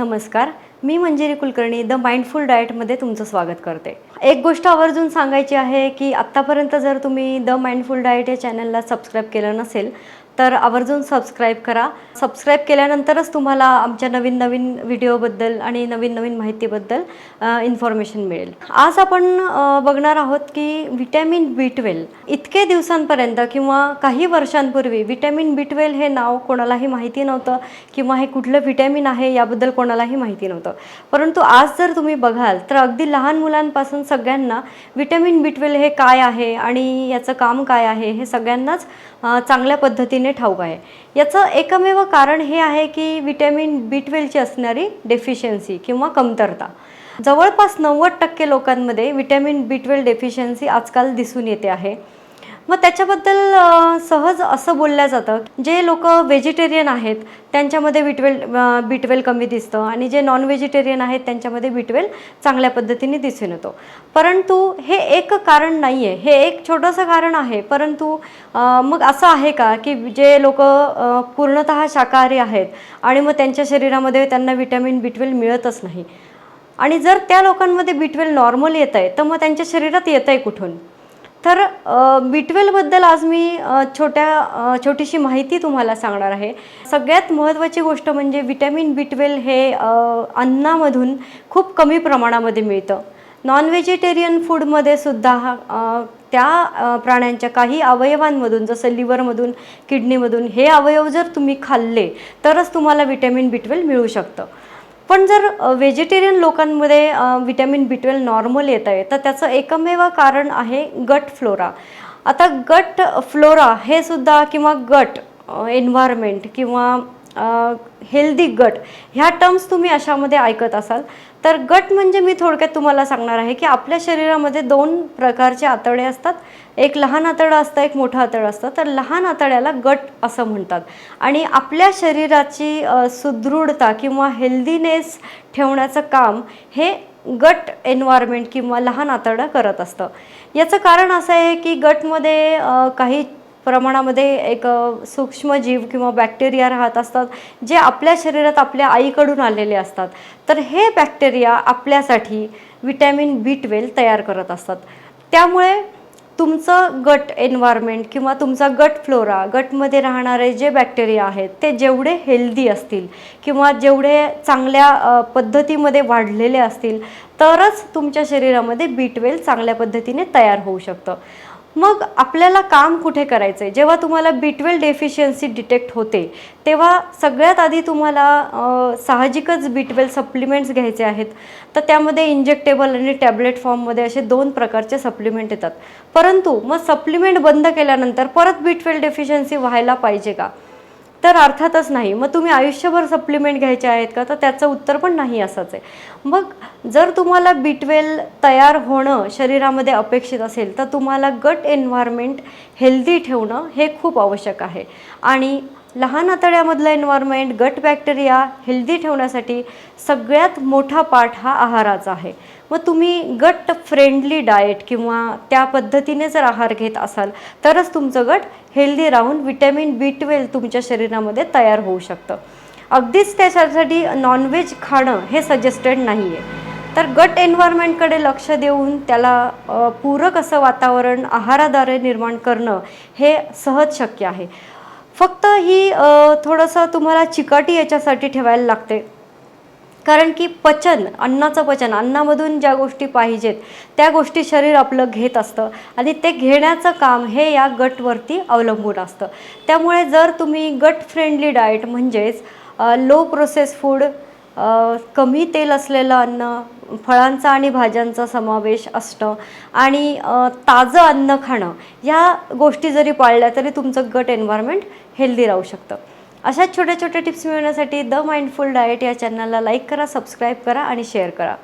नमस्कार मी Manjiri Kulkarni the mindful डाएटमध्ये तुमचं स्वागत करते. एक गोष्ट आवर्जून सांगायची आहे की आत्तापर्यंत जर तुम्ही द माइंडफुल डाएट या चॅनलला सबस्क्राईब केलं नसेल तर आवर्जून सबस्क्राईब करा. सबस्क्राईब केल्यानंतरच तुम्हाला आमच्या नवीन नवीन व्हिडिओबद्दल आणि नवीन नवीन माहितीबद्दल इन्फॉर्मेशन मिळेल. आज आपण बघणार आहोत की व्हिटॅमिन बी ट्वेल्व इतके दिवसांपर्यंत किंवा काही वर्षांपूर्वी व्हिटॅमिन बी ट्वेल्व हे नाव कोणालाही माहिती नव्हतं किंवा हे कुठलं व्हिटॅमिन आहे याबद्दल कोणालाही माहिती नव्हतं. परंतु आज जर तुम्ही बघाल तर अगदी लहान मुलांपासून सगळ्यांना व्हिटॅमिन बी ट्वेल्व हे काय आहे आणि याचं काम काय आहे हे सगळ्यांनाच चांगल्या पद्धतीने ठाऊक आहे. याचं एकमेव कारण हे आहे की विटॅमिन बी ट्वेल्वची असणारी डेफिशियन्सी किंवा कमतरता. जवळपास नव्वद टक्के लोकांमध्ये विटॅमिन बी ट्वेल्व डेफिशियन्सी आजकाल दिसून येते आहे. मग त्याच्याबद्दल सहज असं बोललं जातं जे लोक व्हेजिटेरियन आहेत त्यांच्यामध्ये बिटवेल बिटवेल बी कमी दिसतं आणि जे नॉन व्हेजिटेरियन आहेत त्यांच्यामध्ये बिटवेल चांगल्या पद्धतीने दिसून येतो. परंतु हे एक कारण नाही आहे हे एक छोटंसं कारण आहे. परंतु मग असं आहे का की जे लोक पूर्णतः शाकाहारी आहेत आणि मग त्यांच्या शरीरामध्ये त्यांना विटॅमिन बिटवेल मिळतच नाही? आणि जर त्या लोकांमध्ये बिटवेल नॉर्मल येत आहे तर मग त्यांच्या शरीरात येत आहे कुठून? तर बी ट्वेल्वबद्दल आज मी छोट्या छोटीशी माहिती तुम्हाला सांगणार आहे. सगळ्यात महत्त्वाची गोष्ट म्हणजे विटॅमिन बी ट्वेल्व हे अन्नामधून खूप कमी प्रमाणामध्ये मिळतं. नॉन व्हेजिटेरियन फूडमध्ये सुद्धा त्या प्राण्यांच्या काही अवयवांमधून जसं लिव्हरमधून किडनीमधून हे अवयव जर तुम्ही खाल्ले तरच तुम्हाला विटॅमिन बी ट्वेल्व मिळू शकतं. पण जर व्हेजिटेरियन लोकांमध्ये विटॅमिन बी ट्वेल्व नॉर्मल येत आहे तर त्याचं एकमेव कारण आहे गट फ्लोरा आता गट फ्लोरा हे सुद्धा किंवा गट एन्व्हायरमेंट किंवा हेल्दी गट ह्या टर्म्स तुम्ही अशामध्ये ऐकत असाल. तर गट म्हणजे मी थोडक्यात तुम्हाला सांगणार आहे की आपल्या शरीरामध्ये दोन प्रकारचे आतडे असतात. एक लहान आतडं असतं एक मोठं आतडं असतं. तर लहान आतड्याला गट असं म्हणतात. आणि आपल्या शरीराची सुदृढता किंवा हेल्दीनेस ठेवण्याचं काम हे गट एन्व्हायरमेंट किंवा लहान आतडं करत असतं. याचं कारण असं आहे की गटमध्ये काही प्रमाणामध्ये एक सूक्ष्मजीव किंवा बॅक्टेरिया राहत असतात जे आपल्या शरीरात आपल्या आईकडून आलेले असतात. तर हे बॅक्टेरिया आपल्यासाठी विटॅमिन बी ट्वेल्व तयार करत असतात. त्यामुळे तुमचं गट एन्व्हायरमेंट किंवा तुमचा गट फ्लोरा गटमध्ये राहणारे जे बॅक्टेरिया आहेत ते जेवढे हेल्दी असतील किंवा जेवढे चांगल्या पद्धतीमध्ये वाढलेले असतील तरच तुमच्या शरीरामध्ये बी ट्वेल्व चांगल्या पद्धतीने तयार होऊ शकतं. मग आपल्याला काम कुठे करायचं आहे जेव्हा तुम्हाला बी ट्वेल्व डेफिशियन्सी डिटेक्ट होते तेव्हा सगळ्यात आधी तुम्हाला साहजिकच बी ट्वेल्व सप्लिमेंट्स घ्यायचे आहेत. तर त्यामध्ये इंजेक्टेबल आणि टॅबलेट फॉर्ममध्ये असे दोन प्रकारचे सप्लिमेंट येतात. परंतु मग सप्लिमेंट बंद केल्यानंतर परत बी ट्वेल्व डेफिशियन्सी व्हायला पाहिजे का? तर अर्थातच नाही. मग तुम्ही आयुष्यभर सप्लिमेंट घ्यायचे आहेत का? तर त्याचं उत्तर पण नाही असंच आहे. मग जर तुम्हाला बी तयार होणं शरीरामध्ये अपेक्षित असेल तर तुम्हाला गट एन्व्हायरमेंट हेल्दी ठेवणं हे खूप आवश्यक आहे. आणि लहान आतड्यामधलं एन्व्हायरमेंट गट बॅक्टेरिया हेल्दी ठेवण्यासाठी सगळ्यात मोठा पार्ट हा आहाराचा आहे. मग तुम्ही गट फ्रेंडली डाएट किंवा त्या पद्धतीने जर आहार घेत असाल तरच तुमचं गट हेल्दी राहून विटॅमिन बी ट्वेल्व तुमच्या शरीरामध्ये तयार होऊ शकतं. अगदीच त्याच्यासाठी नॉनव्हेज खाणं हे सजेस्टेड नाही आहे तर गट एन्व्हायरमेंटकडे लक्ष देऊन त्याला पूरक असं वातावरण आहाराद्वारे निर्माण करणं हे सहज शक्य आहे. फक्त ही थोडंसं तुम्हाला चिकाटी याच्यासाठी ठेवायला लागते. कारण की पचन अन्नाचं पचन अन्नामधून ज्या गोष्टी पाहिजेत त्या गोष्टी शरीर आपलं घेत असतं. आणि ते घेण्याचं काम हे या गटवरती अवलंबून असतं. त्यामुळे जर तुम्ही गट फ्रेंडली डाएट म्हणजेच लो प्रोसेस फूड कमी तेल असलेलं अन्न फळांचा आणि भाज्यांचा समावेश असणं आणि ताजं अन्न खाणं या गोष्टी जरी पाळल्या तरी तुमचं गट एन्व्हायरमेंट हेल्दी राहू शकतं. अशा छोट्या छोट्या टिप्स मिळवण्यासाठी द माइंडफुल डाएट या चॅनलला लाईक करा सबस्क्राईब करा आणि शेअर करा.